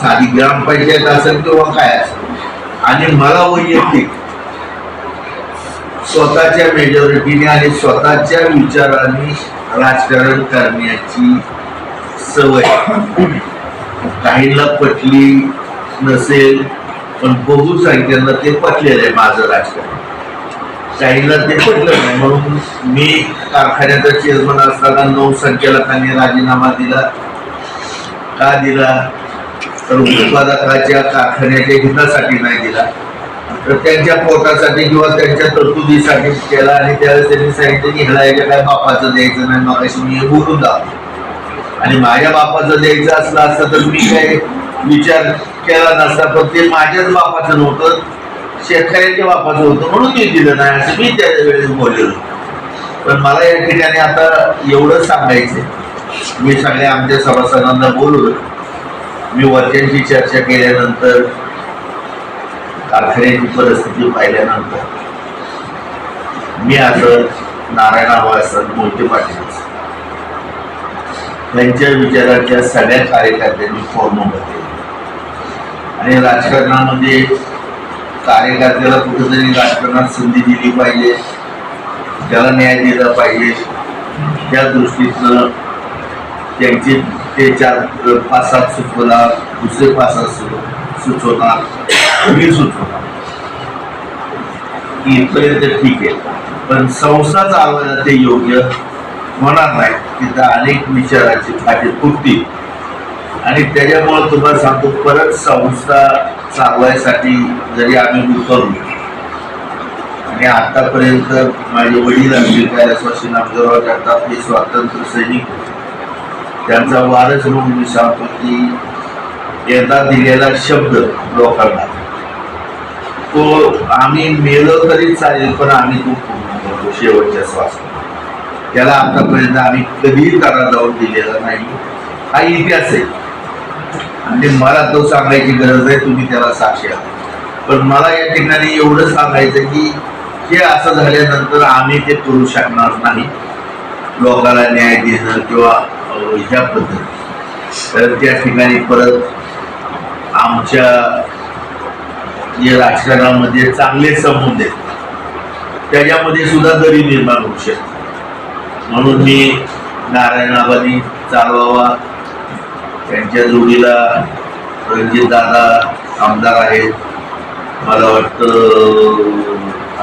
साधी ग्रामपंचायत असेल किंवा काय असेल. आणि मला वैयक्तिक स्वतःच्या मेजॉरिटीने आणि स्वतःच्या विचाराने राजकारण करण्याची सवय. काहींना पटली नसेल पण बहुसंख्यांना ते पटलेलं आहे माझं राजकारण. काहींना ते पटलं नाही म्हणून मी कारखान्याचा चेअरमन असताना नऊ संचालकांनी राजीनामा दिला. का दिला? तर उत्पादकाच्या कारखान्याच्या हितासाठी नाही दिला. तर त्यांच्या पोटासाठी किंवा त्यांच्या तरतुदीसाठी केला आणि त्यावेळेस त्यांनी सांगितलं की ह्याला याच्या काय बापाचं द्यायचं नाही मग अशी मी हे बोलून दाखवतो आणि माझ्या बापाचं द्यायचं असलं असतं तर मी काय विचार केला नसता पण ते माझ्याच बापाचं नव्हतं शेतकऱ्याच्या बापाचं होतं म्हणून मी दिलं नाही असं मी त्या वेळेस बोललेलो. पण मला या ठिकाणी आता एवढं सांगायचं मी सगळ्या आमच्या सभासदांना बोलून मी वरच्यांची चर्चा केल्यानंतर कारखान्याची परिस्थिती पाहिल्यानंतर मी असं नारायण आवासन मोठे पाटील त्यांच्या विचाराच्या सगळ्या कार्यकर्त्यांनी फॉर्म होते आणि राजकारणामध्ये कार्यकर्त्याला कुठेतरी राजकारणात संधी दिली पाहिजे त्याला न्याय दिला पाहिजे त्या दृष्टीतनं त्यांचे ते चार पाच सात सुचवणार दुसरे पाच सात सु- सुचवणार मी सुचवणार इथपर्यंत ठीक आहे. पण संस्था चालवायला ते योग्य होणार नाही. तिथं अनेक विचाराची फाटी फुटतील. आणि त्याच्यामुळे तुम्हाला सांगतो परत संस्था चालवायसाठी जरी आम्ही उतरलो आणि आतापर्यंत माझे वडील असतील स्वशी नामदेवराव जगताप हे स्वातंत्र्य सैनिक होते. त्यांचा वारस म्हणून मी सांगतो की येता दिलेला शब्द लोकांना तो आम्ही मेलो तरी चालेल पण आम्ही तो पूर्ण करतो शेवटच्या श्वास त्याला आतापर्यंत आम्ही कधीही तारा जाऊन दिलेला नाही. हा इतिहास आहे. आणि मला तो सांगायची गरज आहे तुम्ही त्याला साक्षी आहात. पण मला या ठिकाणी एवढं सांगायचं की हे असं झाल्यानंतर आम्ही ते करू शकणार नाही. लोकांना न्याय देणं किंवा ह्या पद्धती. तर त्या ठिकाणी परत आमच्या जे राजकारणामध्ये चांगले संबंध आहेत त्याच्यामध्ये सुद्धा दरी निर्माण होऊ शकते. म्हणून मी नारायणाबादी चालवावा त्यांच्या जोडीला रणजितदादा आमदार आहेत. मला वाटतं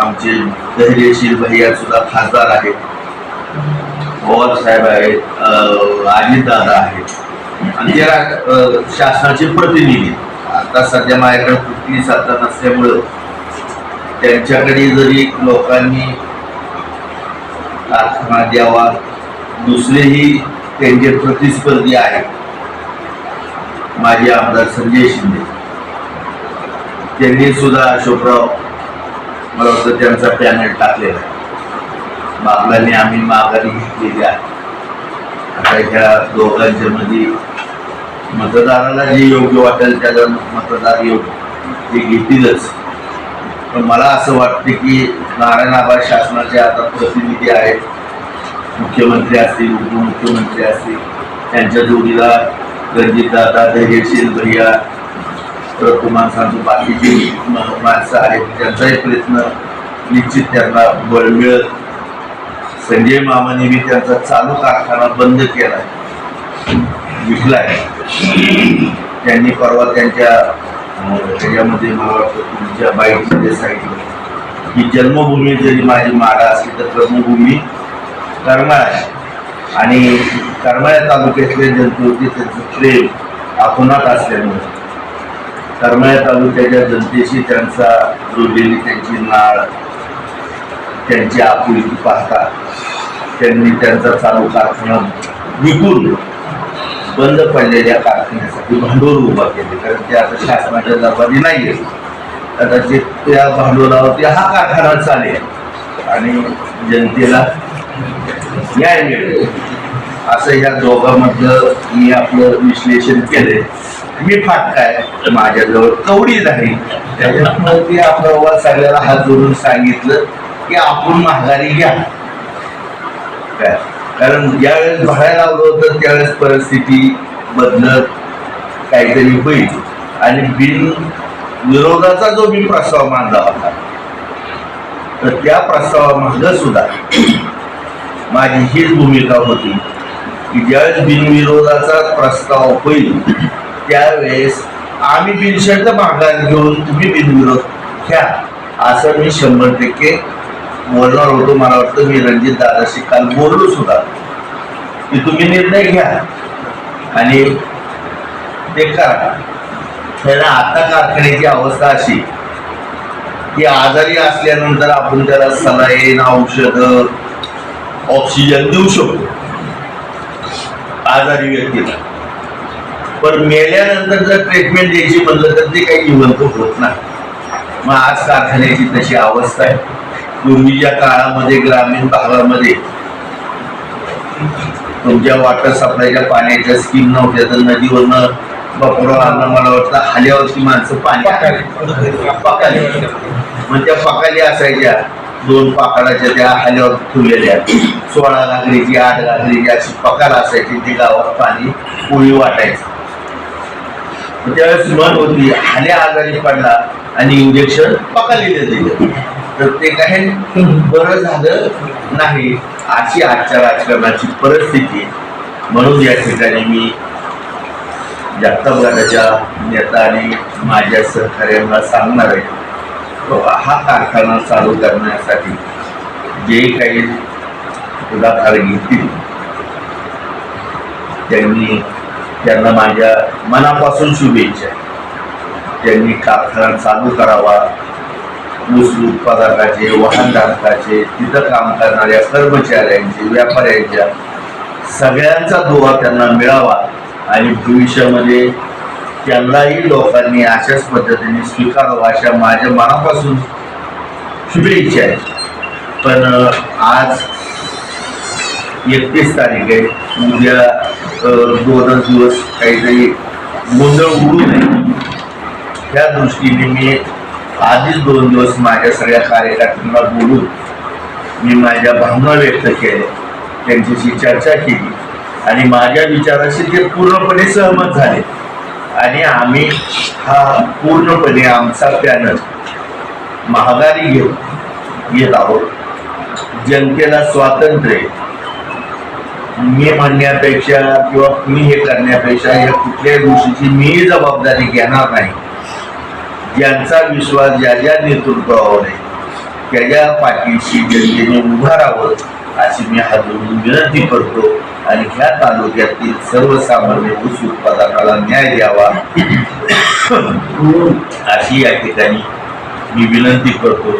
आमचे धैर्यशील भैया सुद्धा खासदार आहेत. पवार साहेब आहेत अजितदादा आहेत. आणि ते शासनाचे प्रतिनिधी आता सध्या माझ्याकडे कुठली सत्ता नसल्यामुळं त्यांच्याकडे जरी लोकांनी प्रार्थना द्यावा दुसरेही त्यांचे प्रतिस्पर्धी आहेत. माजी आमदार संजय शिंदे. त्यांनी सुद्धा अशोकराव मला वाटतं त्यांचा पॅनल टाकलेला आहे. बागलांनी आम्ही माघारी घेतलेली आहे. आता ह्या दोघांच्या मध्ये मतदाराला जे योग्य वाटेल त्याला मतदार योग्य. ते घेतीलच. पण मला असं वाटते की नारायण आबा शासनाचे आता प्रतिनिधी आहेत. मुख्यमंत्री असतील उपमुख्यमंत्री असतील त्यांच्या जोडीला रणजितदादा धैर्यशील भैया परत तुम्हाला सांगतो बाकीची म- माणसं आहेत. त्यांचाही प्रयत्न निश्चित त्यांना बळ मिळत संजय मामाने मी त्यांचा चालू कारखाना बंद केला. विकलाय. त्यांनी परवा त्यांच्या त्याच्यामध्ये मला वाटतं तुमच्या बाईकमध्ये सांगितलं की जन्मभूमी जरी माझी माडा असली तर कर्मभूमी करमाळा आहे. आणि करमाळ्या तालुक्यातले जनतेवरती त्यांचं प्रेम आपुनात असल्यामुळे. करमाळ्या तालुक्याच्या जनतेशी त्यांचा जोडलेली त्यांची नाळ त्यांची आपुलकी पाहता त्यांनी त्यांचा चालू कारखाना विकून बंद पडलेल्या कारखान्यासाठी भांडवल उभा केले. कारण ते आता शासनाच्या दरबारी नाही आहे कदाचित त्या भांडवलावरती हा कारखाना चालेल. आणि जनतेला न्याय मिळेल. असं या दोघांमधलं मी आपलं विश्लेषण केले मी फाटकाय माझ्याजवळ कवडी नाही. त्याच्यामुळे ते आपला सगळ्याला हात जोडून सांगितलं. की आपण माघारी घ्या. काय? कारण ज्यावेळेस बाहेर आलो तर त्यावेळेस परिस्थिती बदलत काहीतरी होईल. आणि बिन विरोधाचा जो मी प्रस्ताव मांडला होता तर त्या प्रस्तावामागं सुद्धा माझी हीच भूमिका होती की ज्यावेळेस बिनविरोधाचा प्रस्ताव होईल त्यावेळेस आम्ही बिनशर्त माघार घेऊन तुम्ही बिनविरोध घ्या असं मी शंभर टक्के बोलणार होतो मला वाटतं मी रणजित दादाशी काल बोललो सुद्धा. की तुम्ही निर्णय घ्या. आणि ते करा. त्याला आता कारखान्याची अवस्था अशी की आजारी असल्यानंतर आपण त्याला सलाईन औषधं ऑक्सिजन देऊ शकतो. आजारी व्यक्तीला. पण मेल्यानंतर जर ट्रीटमेंट द्यायची म्हणलं तर ते काही जिवंत होत नाही. मग आज कारखान्याची तशी अवस्था आहे. पूर्वीच्या काळामध्ये ग्रामीण भागामध्ये तुमच्या वॉटर सप्लायच्या पाण्याच्या स्कीम नव्हत्या तर नदीवरनं बपराला मला वाटतं हाल्यावरची माणसं पाणी पकाली मग त्या पकाली असायच्या. दोन पाकाडाच्या त्या हाल्यावर ठेवलेल्या. सोळा घागरीची आठ घागरीची अशी पकाल असायची ते गावात पाणी पोळी वाटायचं. त्यावेळेस मन होती. हाल्या आजारी पडला आणि इंजेक्शन पकालीला दिलं. तर ते काही बरं झालं नाही. अशी आजच्या राजकारणाची परिस्थिती म्हणून या ठिकाणी मी जगताप गटाच्या नेता आणि माझ्या सहकार्यांना सांगणार आहे. हा कारखाना चालू करण्यासाठी जे काही पुढाकार घेतील त्यांनी त्यांना माझ्या मनापासून शुभेच्छा. त्यांनी कारखाना चालू करावा. ऊस उत्पादकाचे वाहनधारकाचे तिथं काम करणाऱ्या कर्मचाऱ्यांचे व्यापाऱ्यांच्या सगळ्यांचा दुवा त्यांना मिळावा. आणि भविष्यामध्ये त्यांनाही लोकांनी अशाच पद्धतीने स्वीकारावं अशा माझ्या मनापासून शुभेच्छा आहे पण आज एकतीस तारीख आहे. उद्या दोनच दिवस काहीतरी गोंधळ उडू नये. त्या दृष्टीने मी आधीच दोन दिवस माझ्या सगळ्या कार्यकर्त्यांना बोलून मी माझ्या भावना व्यक्त केल्या. त्यांच्याशी चर्चा केली. आणि माझ्या विचाराशी ते पूर्णपणे सहमत झाले. आणि आम्ही हा पूर्णपणे आमचा पॅनल महागारी घेऊन येत आहोत. जनतेला स्वातंत्र्य. मी म्हणण्यापेक्षा किंवा मी हे करण्यापेक्षा या कुठल्याही गोष्टीची मी जबाबदारी घेणार नाही. ज्यांचा विश्वास ज्या ज्या नेतृत्वावर आहे त्याच्या पाठीशी जनतेने उभा राहावं अशी मी हातून विनंती करतो. आणि ह्या तालुक्यातील सर्वसामान्य ऊस उत्पादकाला न्याय द्यावा. अशी या ठिकाणी मी विनंती करतो.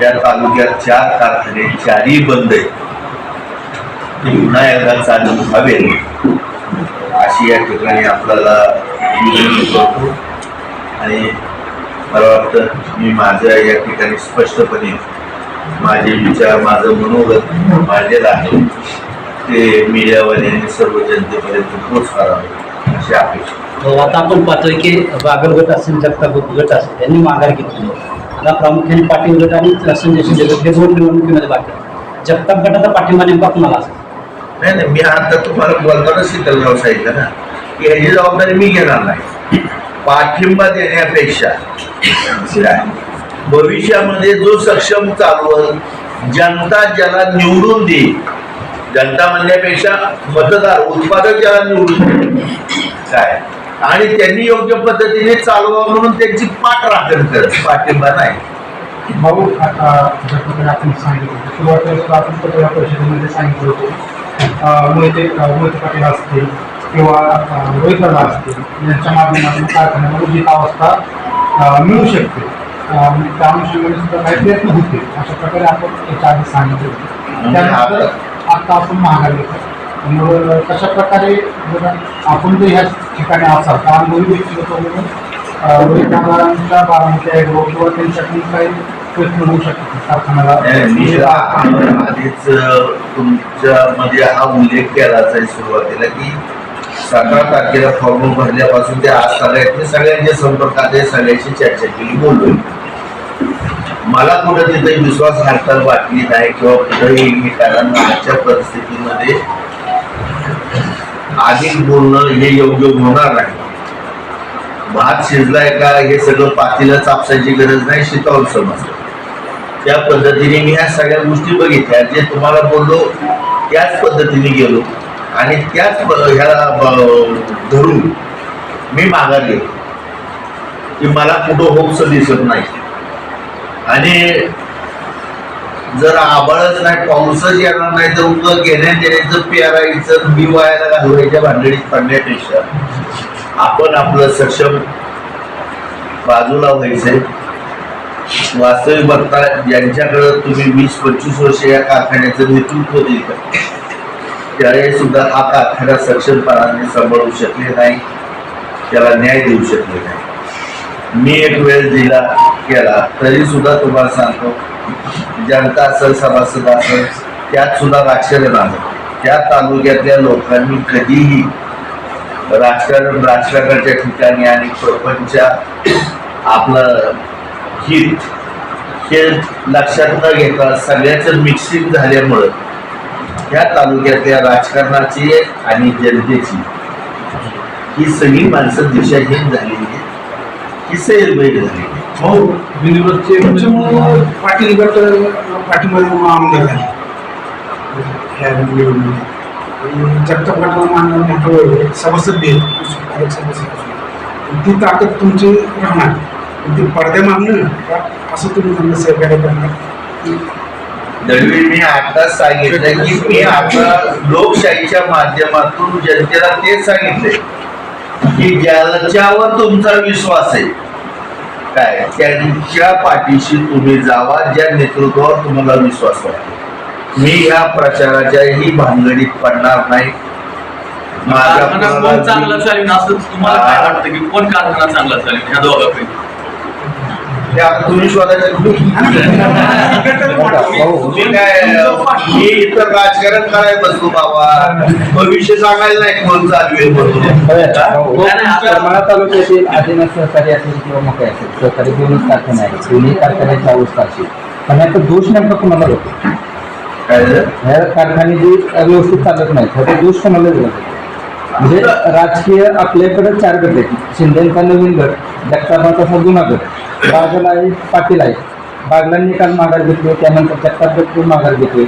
त्या तालुक्यात चार कारखाने चारही बंद आहेत. ते पुन्हा एकदा चालू हवेत अशी या ठिकाणी आपल्याला विनंती करतो. आणि मला वाटतं मी माझ्या या ठिकाणी स्पष्टपणे माझे विचार माझं मनोगत मांडलेलं आहे. ते मीडियावाल्यांनी सर्व जनतेपर्यंत पोचवावं अशी अपेक्षा. हो, आता आपण पाहतोय की बागल गट असेल जगताप गट असेल त्यांनी माघार घेतली. आता प्रामुख्याने पाटील गट आणि संजय शिंदे गट हे दोन निवडणुकीमध्ये बाकी. जगताप गटाचा पाठिंबा नेमका कुणाला असेल? नाही नाही मी आता तुम्हाला बोलताना शीतलराव सांगितलं ना की ह्याची जबाबदारी मी घेणार नाही. पाठिंबा देण्यापेक्षा. भविष्यामध्ये जो सक्षम चालवल जनता ज्याला निवडून देईल जनता म्हणण्यापेक्षा मतदार उत्पादक ज्याला निवडून देईल काय? आणि त्यांनी योग्य पद्धतीने चालवा म्हणून त्यांची पाठ राखण करत पाठिंबा नाही. भाऊ आपण सांगितलं सुरुवातीला आपण पत्रकार परिषदेमध्ये सांगितलं होतं मोहिते मोहिते पाटील असतील किंवा रोहित दादा असतील यांच्या माध्यमातून कारखान्याला उचित अवस्था मिळू शकते. त्या अनुषंगाने सुद्धा काही प्रयत्न होते. अशा प्रकारे आपण याच्या आधी सांगितलं होतं. त्यानंतर आता आपण महागारी घेतो मग कशा प्रकारे आपण जर ह्या ठिकाणी असाल तर अनुभवी अं, रोहित दादांच्या बारामती ॲग्रो किंवा त्यांच्याकडून काही प्रयत्न होऊ शकतात. कारखान्याला आधीच तुमच्यामध्ये हा उल्लेख केलाच आहे सुरुवातीला की सतरा तारखेला फॉर्म भरल्यापासून ते आज सगळ्यात मी सगळ्यांच्या संपर्कात सगळ्यांशी चर्चा केली बोललोय मला कुठं तिथे विश्वास हालचाल वाटली नाही किंवा कुठंही मी कारण आजच्या परिस्थितीमध्ये अधिक बोलणं हे योग्य होणार नाही. भात शिजलाय का हे सगळं पातीला चापसायची गरज नाही शिकावून समजलं. त्या पद्धतीने मी ह्या सगळ्या गोष्टी बघितल्या जे तुम्हाला बोललो त्याच पद्धतीने गेलो. आणि त्याच ह्याला धरून मी माघारले की मला कुठं होप्स दिसत नाही. आणि जर आबाळच नाही पाऊसच येणार नाही तर उगं घेण्या देण्याचं पेरायचं बी वायाला घालवायच्या भांडणीत पडण्यापेक्षा आपण आपलं सक्षम बाजूला व्हायचंय. वास्तविक बघता यांच्याकडं तुम्ही वीस पंचवीस वर्ष या कारखान्याचं नेतृत्व दिलं. त्यावेळेस सुद्धा हा कारखाना सक्षमपणाने सांभाळू शकले नाही. त्याला न्याय देऊ शकले नाही. मी एक वेळ दिला केला तरी सुद्धा तुम्हाला सांगतो जनता असेल सभासद असेल त्यात सुद्धा राजकारण आलं त्या तालुक्यातल्या लोकांनी कधीही राजकारण राजकारणाच्या ठिकाणी आणि प्रपंच आपलं हित हे लक्षात न घेता सगळ्याचं मिक्सिंग झाल्यामुळं या तालुक्यातल्या राजकारणाची आणि जनतेची. ही सगळी माणसं दिशाहीन झालेली आहे ही सैरबैर झालेली आहे भाऊ हो, बिंदूवरचे त्याच्यामुळं पाटील गट पाठीमध्ये आमदार झाले. ह्या निवडणुकीत. जगताप गटाला मानणार सभासद सभासद ती ताकद तुमची राहणार. पण ती पडद्या मागणं का असं तुम्ही त्यांना सहकार्य करणार. दळवी मी आता सांगितलं की मी आता लोकशाहीच्या माध्यमातून जनतेला तेच सांगितले की ज्याच्यावर तुमचा विश्वास आहे काय? त्यांच्या पाठीशी तुम्ही जावा ज्या नेतृत्वावर तुम्हाला विश्वास वाटतो. मी ह्या प्रचाराच्याही भानगडीत पडणार नाही. माझ्या कारखाना कोण चांगला चालेल असं तुम्हाला काय वाटतं की कोण कारखाना चांगला चालेल ह्या दोघांपैकी? ते आता तुम्ही शोधायचं मी काय मी राजकारण करायला बसलो बाबा. भविष्य सांगायला नाही कोण चालू आहे म्हणून. करमाळा तालुक्यातील सहकारी असेल किंवा मका असेल सहकारी दोनच कारखाने आहेत दोन्ही कारखान्याची अवस्था असेल पण याचा दोष नेमका कोणाला होतो? ह्या कारखाने जी व्यवस्थित चालत नाहीत ह्याचा दोष कोणाला? म्हणजे राजकीय आपल्याकडे चार गट आहेत शिंदेचा नवीन गट जगतापाचा हा जुना गट बागल आहे पाटील आहे. बागलांनी काल माघार घेतली त्यानंतर जगताप माघार घेतोय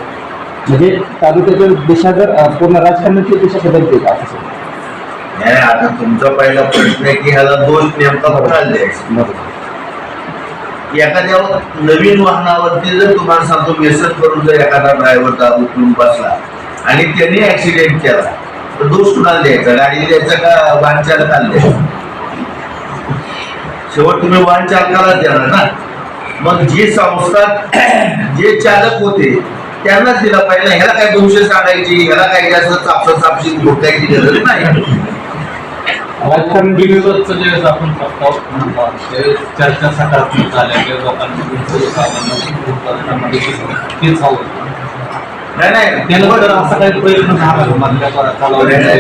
म्हणजे तालुक्याची दिशा जर पूर्ण राजकारणाची दिशा बदलते का असं. नाही आता तुमचा पहिला प्रश्न आहे की ह्याला दोष नेमका बरोबर. एखाद्या नवीन वाहनावरती जर तुम्हाला सांगतो व्यसन करून जर एखादा ड्रायव्हर पिऊन बसला आणि त्यांनी ऍक्सिडेंट केला तर दोष कुणाला द्यायचा? गाडी द्यायचा का वाहन चालकाला द्यायचा? शेवट तुम्ही वाहन चालकाला देणार ना? मग जी संस्था जे चालक होते त्यांनाच दिला पाहिजे ह्याला काय दोषे सांगायची? ह्याला काय जास्त चापसा चापशी घोटायची गरज नाही. राजकारण बिनविरोधचं जे आपण बघतो ते चर्चा सकारात्मक झाल्या किंवा लोकांमध्ये सामान्य तेच हवं नाही नाही. त्यानंतर असा काही प्रयत्न झाला?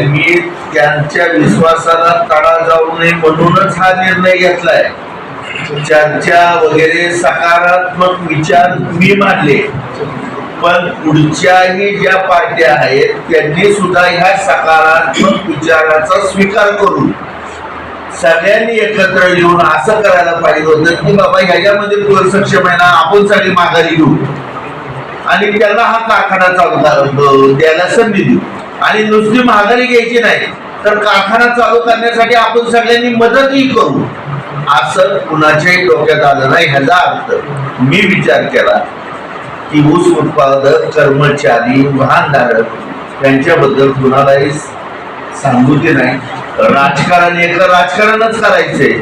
मी त्यांच्या विश्वासाला तडा जाऊ नये म्हणूनच हा निर्णय घेतलाय. चर्चा वगैरे सकारात्मक विचार मी मांडले पण पुढच्याही ज्या पार्ट्या आहेत त्यांनी सुद्धा ह्या सकारात्मक विचाराचा स्वीकार करून सगळ्यांनी एकत्र येऊन असं करायला पाहिजे होतं की बाबा ह्याच्यामध्ये सक्षम आहे ना आपण सगळी माघारी घेऊ. आणि त्यांना हा कारखाना चालू करा- द्यायला संधी देऊ. आणि नुसती महागारी घ्यायची नाही तर कारखाना चालू करण्यासाठी आपण सगळ्यांनी मदतही करू. असं कुणाच्याही डोक्यात आलं नाही. ह्याचा अर्थ मी विचार केला की ऊस उत्पादक कर्मचारी वाहनधारक यांच्याबद्दल कुणालाही सांगूचे नाही. राजकारण एक राजकारणच करायचंय.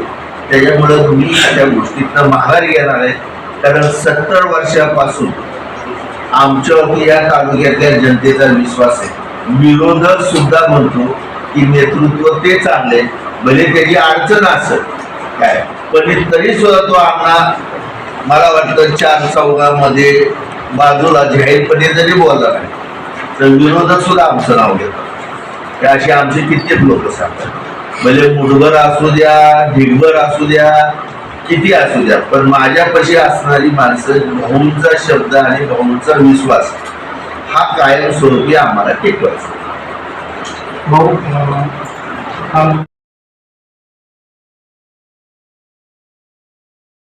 त्याच्यामुळं मी त्या गोष्टीतनं माघारी घेणार आहे. कारण सत्तर वर्षापासून आमच्यावरती या तालुक्यातल्या जनतेचा विश्वास आहे. विरोधक सुद्धा म्हणतो की नेतृत्व ते चांगले भले त्याची अडचण असत काय. पण तरी सुद्धा तो आम्हाला मला वाटतं चार चौघामध्ये बाजूला जाहीरपणे जरी बोलला नाही तर विरोधक सुद्धा आमचं नाव घेतात. हे असे आमचे कित्येक लोक सांगतात. भले मुठभर असू द्या ढिगभर असू द्या किती असू द्या पण माझ्यापाशी असणारी माणसं भाऊंचा शब्द आणि भाऊंचा विश्वास हा कायमस्वरूपी आम्हाला टेकवायचा. भाऊ